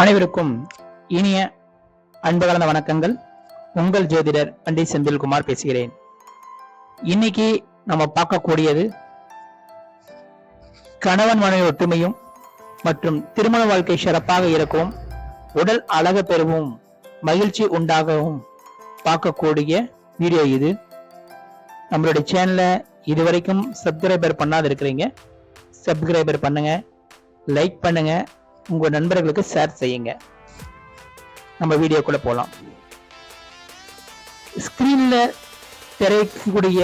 அனைவருக்கும் இனிய அன்பு கலந்த வணக்கங்கள். உங்கள் ஜோதிடர் பண்டிட் செந்தில்குமார் பேசுகிறேன். இன்னைக்கு நம்ம பார்க்கக்கூடியது கணவன் மனைவி ஒற்றுமையும் மற்றும் திருமண வாழ்க்கை சிறப்பாக இருக்கும் உடல் அழகு பெறவும் மகிழ்ச்சி உண்டாகவும் பார்க்கக்கூடிய வீடியோ இது. நம்மளுடைய சேனலை இதுவரைக்கும் சப்ஸ்கிரைபர் பண்ணாத இருக்கிறீங்க சப்ஸ்கிரைபர் பண்ணுங்க லைக் பண்ணுங்க உங்க நண்பர்களுக்கு ஷேர் செய்யுங்க. நம்ம வீடியோக்குள்ளே போலாம். ஸ்கிரீன்ல திரைக்கக்கூடிய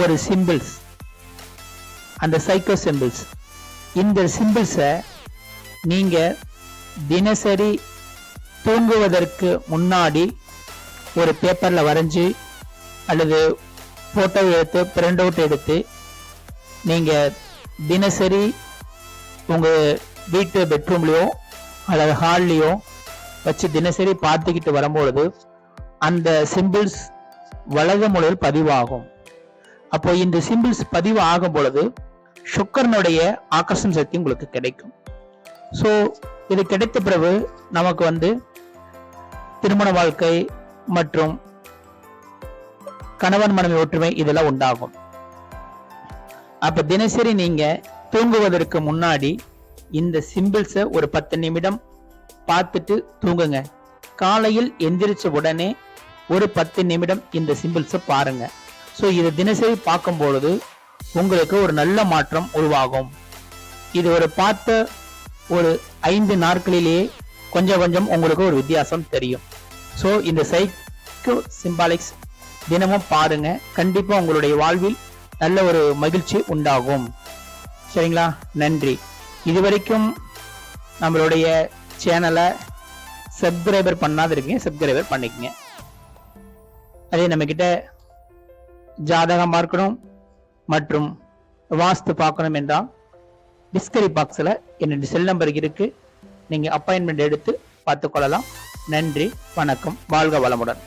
ஒரு சிம்பிள்ஸ் அந்த சைக்கோ சிம்பிள்ஸ் இந்த சிம்பிள்ஸை நீங்க தினசரி தூங்குவதற்கு முன்னாடி ஒரு பேப்பர்ல வரைஞ்சி அல்லது போட்டோ எடுத்து பிரிண்ட் அவுட் எடுத்து நீங்க தினசரி உங்க வீட்டு பெட்ரூம்லயோ அல்லது ஹால்லையோ வச்சு தினசரி பார்த்துக்கிட்டு வரும்பொழுது அந்த சிம்பிள்ஸ் வலது முறையில் பதிவாகும். அப்போ இந்த சிம்பிள்ஸ் பதிவு ஆகும் பொழுது சுக்கரனுடைய ஆக்கர்ஷன் சக்தி உங்களுக்கு கிடைக்கும். ஸோ இது கிடைத்த பிறகு நமக்கு வந்து திருமண வாழ்க்கை மற்றும் கணவன் மனைவி ஒற்றுமை இதெல்லாம் உண்டாகும். அப்ப தினசரி நீங்க தூங்குவதற்கு முன்னாடி இந்த சிம்பிள்ஸை ஒரு பத்து நிமிடம் பார்த்துட்டு தூங்குங்க. காலையில் எந்திரிச்ச உடனே ஒரு பத்து நிமிடம் இந்த சிம்பிள்ஸை பாருங்க. ஸோ இதை தினசரி பார்க்கும் பொழுது உங்களுக்கு ஒரு நல்ல மாற்றம் உருவாகும். இது ஒரு பார்த்த ஒரு ஐந்து நாட்களிலேயே கொஞ்சம் கொஞ்சம் உங்களுக்கு ஒரு வித்தியாசம் தெரியும். ஸோ இந்த சைக்கோ சிம்பாலிக்ஸ் தினமும் பாருங்க. கண்டிப்பாக உங்களுடைய வாழ்வில் நல்ல ஒரு மகிழ்ச்சி உண்டாகும். சரிங்களா? நன்றி. இதுவரைக்கும் நம்மளுடைய சேனலை சப்ஸ்கிரைபர் பண்ணாத இருக்கீங்க சப்ஸ்கிரைபர் பண்ணிக்கங்க. அதே நம்ம கிட்ட ஜாதகம் பார்க்கணும் மற்றும் வாஸ்து பார்க்கணும் என்றால் டிஸ்கரி பாக்ஸில் என்னுடைய செல் நம்பர் இருக்குது நீங்கள் அப்பாயின்மெண்ட் எடுத்து பார்த்துக்கொள்ளலாம் நன்றி வணக்கம் வாழ்க வளமுடன்.